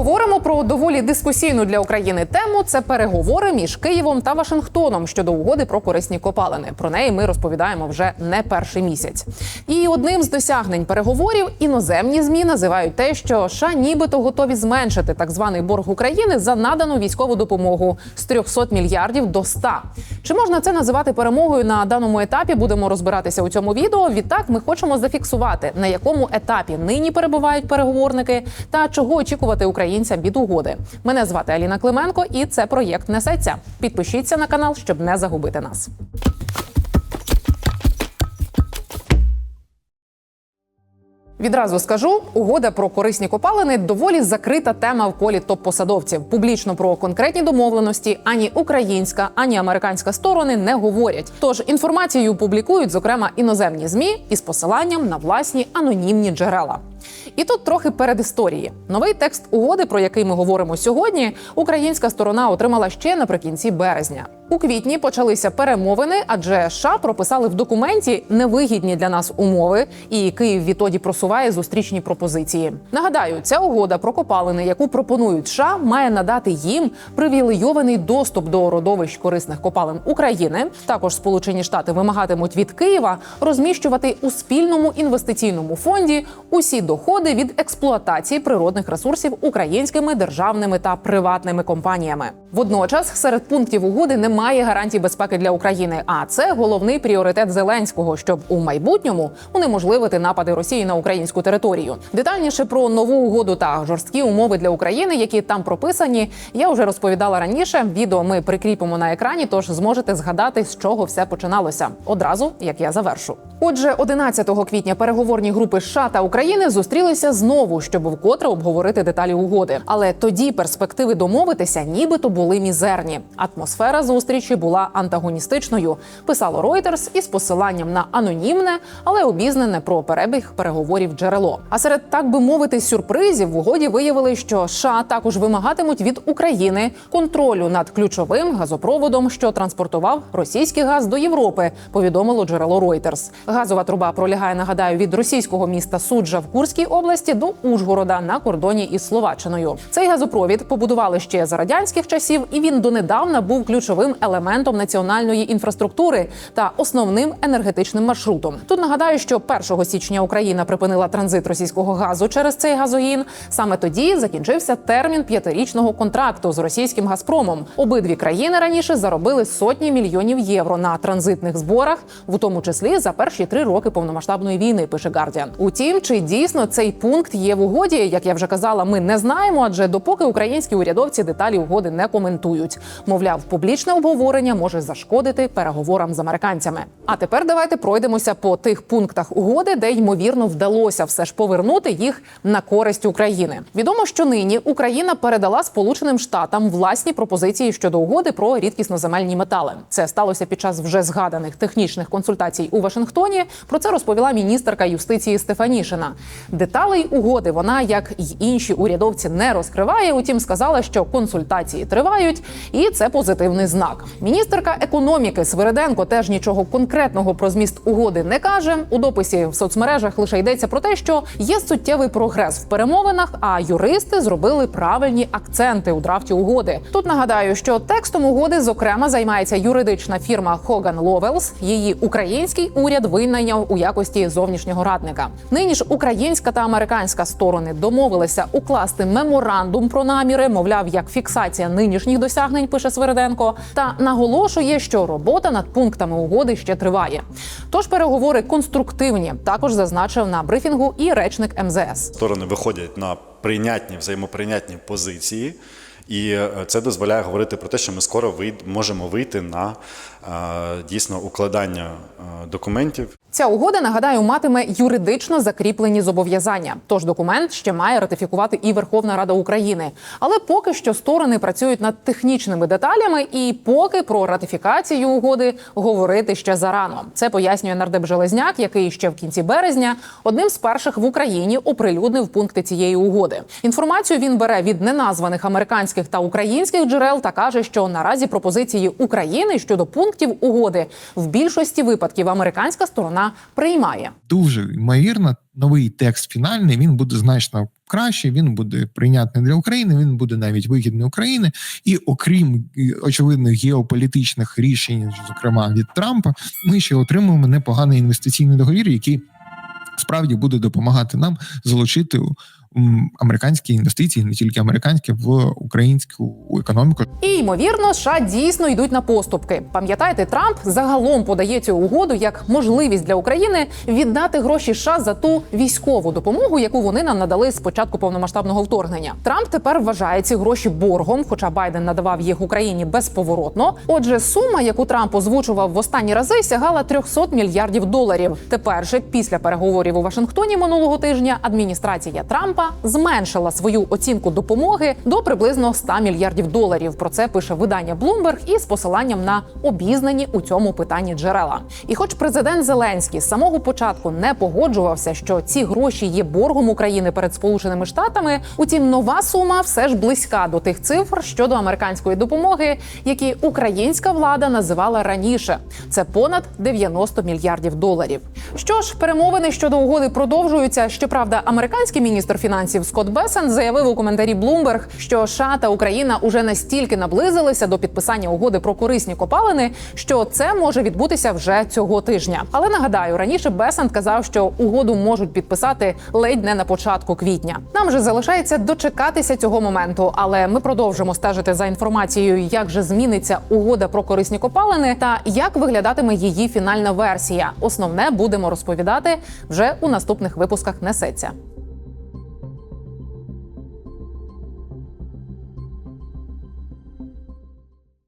Поговоримо про доволі дискусійну для України тему. Це переговори між Києвом та Вашингтоном щодо угоди про корисні копалини. Про неї ми розповідаємо вже не перший місяць. І одним з досягнень переговорів іноземні змі називають те, що США нібито готові зменшити так званий борг України за надану військову допомогу з 300 мільярдів до 100. Чи можна це називати перемогою на даному етапі? Будемо розбиратися у цьому відео. Відтак ми хочемо зафіксувати, на якому етапі нині перебувають переговорники та чого очікувати українцям від угоди. Мене звати Аліна Клименко, і це проєкт несеться. Підпишіться на канал, щоб не загубити нас. Відразу скажу, угода про корисні копалини доволі закрита тема в колі топ-посадовців. Публічно про конкретні домовленості ані українська, ані американська сторони не говорять. Тож інформацію публікують, зокрема, іноземні змі із посиланням на власні анонімні джерела. І тут трохи передісторії. Новий текст угоди, про який ми говоримо сьогодні, українська сторона отримала ще наприкінці березня. У квітні почалися перемовини, адже США прописали в документі невигідні для нас умови, і Київ відтоді просуває зустрічні пропозиції. Нагадаю, ця угода про копалини, яку пропонують США, має надати їм привілейований доступ до родовищ корисних копалин України. Також Сполучені Штати вимагатимуть від Києва розміщувати у спільному інвестиційному фонді усі доходи від експлуатації природних ресурсів українськими державними та приватними компаніями. Водночас серед пунктів угоди немає гарантій безпеки для України. А це головний пріоритет Зеленського, щоб у майбутньому унеможливити напади Росії на українську територію. Детальніше про нову угоду та жорсткі умови для України, які там прописані, я вже розповідала раніше. Відео ми прикріпимо на екрані, тож зможете згадати, з чого все починалося одразу, як я завершу. Отже, 11 квітня переговорні групи США та України зустрілися знову, щоб вкотре обговорити деталі угоди. Але тоді перспективи домовитися, нібито були мізерні. Атмосфера зустрічі була антагоністичною. Писало Reuters із посиланням на анонімне, але обізнане про перебіг переговорів джерело. А серед так би мовити сюрпризів в угоді виявили, що США також вимагатимуть від України контролю над ключовим газопроводом, що транспортував російський газ до Європи. Повідомило джерело Reuters. Газова труба пролягає, нагадаю, від російського міста Суджа в Курській області до Ужгорода на кордоні із Словаччиною. Цей газопровід побудували ще за радянських часів, і він донедавна був ключовим елементом національної інфраструктури та основним енергетичним маршрутом. Тут нагадаю, що 1 січня Україна припинила транзит російського газу через цей газогін. Саме тоді закінчився термін п'ятирічного контракту з російським Газпромом. Обидві країни раніше заробили сотні мільйонів євро на транзитних зборах, в тому числі за перші три роки повномасштабної війни. Пише Гардіан. Утім, чи дійсно цей пункт є в угоді, як я вже казала, ми не знаємо, адже допоки українські урядовці деталі угоди не коментують. Мовляв, публічне обговорення може зашкодити переговорам з американцями. А тепер давайте пройдемося по тих пунктах угоди, де ймовірно вдалося все ж повернути їх на користь України. Відомо, що нині Україна передала Сполученим Штатам власні пропозиції щодо угоди про рідкісноземельні метали. Це сталося під час вже згаданих технічних консультацій у Вашингтоні. Про це розповіла міністерка юстиції Стефанішина. Деталей угоди вона, як й інші урядовці, не розкриває. Утім, сказала, що консультації тривають, і це позитивний знак. Міністерка економіки Свириденко теж нічого конкретного про зміст угоди не каже. У дописі в соцмережах лише йдеться про те, що є суттєвий прогрес в перемовинах, а юристи зробили правильні акценти у драфті угоди. Тут нагадаю, що текстом угоди зокрема займається юридична фірма Хоган Ловелс. Її український уряд винайняв у якості зовнішнього радника. Нині ж українська та американська сторони домовилися укласти меморандум про наміри, мовляв, як фіксація нинішніх досягнень, пише Свириденко, та наголошує, що робота над пунктами угоди ще триває. Тож переговори конструктивні, також зазначив на брифінгу і речник МЗС. Сторони виходять на прийнятні, взаємоприйнятні позиції, і е, це дозволяє говорити про те, що ми скоро вийд, можемо вийти на е, дійсно укладання е, документів. Ця угода, нагадаю, матиме юридично закріплені зобов'язання. Тож документ ще має ратифікувати і Верховна Рада України. Але поки що сторони працюють над технічними деталями, і поки про ратифікацію угоди говорити ще зарано. Це пояснює нардеп Железняк, який ще в кінці березня одним з перших в Україні оприлюднив пункти цієї угоди. Інформацію він бере від неназваних американських та українських джерел та каже, що наразі пропозиції України щодо пунктів угоди в більшості випадків американська сторона приймає. дуже ймовірно, новий текст фінальний він буде значно краще. Він буде прийнятний для України. Він буде навіть вигідний Україні. І окрім е, очевидних геополітичних рішень, зокрема від Трампа, ми ще отримуємо непоганий інвестиційний договір, який справді буде допомагати нам залучити американські інвестиції, не тільки американські, в українську економіку. І ймовірно, США дійсно йдуть на поступки. Пам'ятаєте, Трамп загалом подає цю угоду як можливість для України віддати гроші США за ту військову допомогу, яку вони нам надали з початку повномасштабного вторгнення. Трамп тепер вважає ці гроші боргом, хоча Байден надавав їх Україні безповоротно. Отже, сума, яку Трамп озвучував в останні рази, сягала 300 мільярдів доларів. Тепер же, після переговорів у Вашингтоні минулого тижня, адміністрація Трампа зменшила свою оцінку допомоги до приблизно 100 мільярдів доларів. Про це пише видання Bloomberg із посиланням на обізнані у цьому питанні джерела. І, хоч президент Зеленський з самого початку не погоджувався, що ці гроші є боргом України перед Сполученими Штатами, утім, нова сума все ж близька до тих цифр щодо американської допомоги, які українська влада називала раніше. Це понад 90 мільярдів доларів. Що ж, перемовини щодо угоди продовжуються. Щоправда, американський міністр фінансів Скотт Бесен заявив у коментарі Bloomberg, що США та Україна уже настільки наблизилися до підписання угоди про корисні копалини, що це може відбутися вже цього тижня. Але нагадаю, раніше Бесен казав, що угоду можуть підписати ледь не на початку квітня. Нам же залишається дочекатися цього моменту, але ми продовжимо стежити за інформацією, як же зміниться угода про корисні копалини та як виглядатиме її фінальна версія. Основне будемо розповідати вже у наступних випусках. Несеться.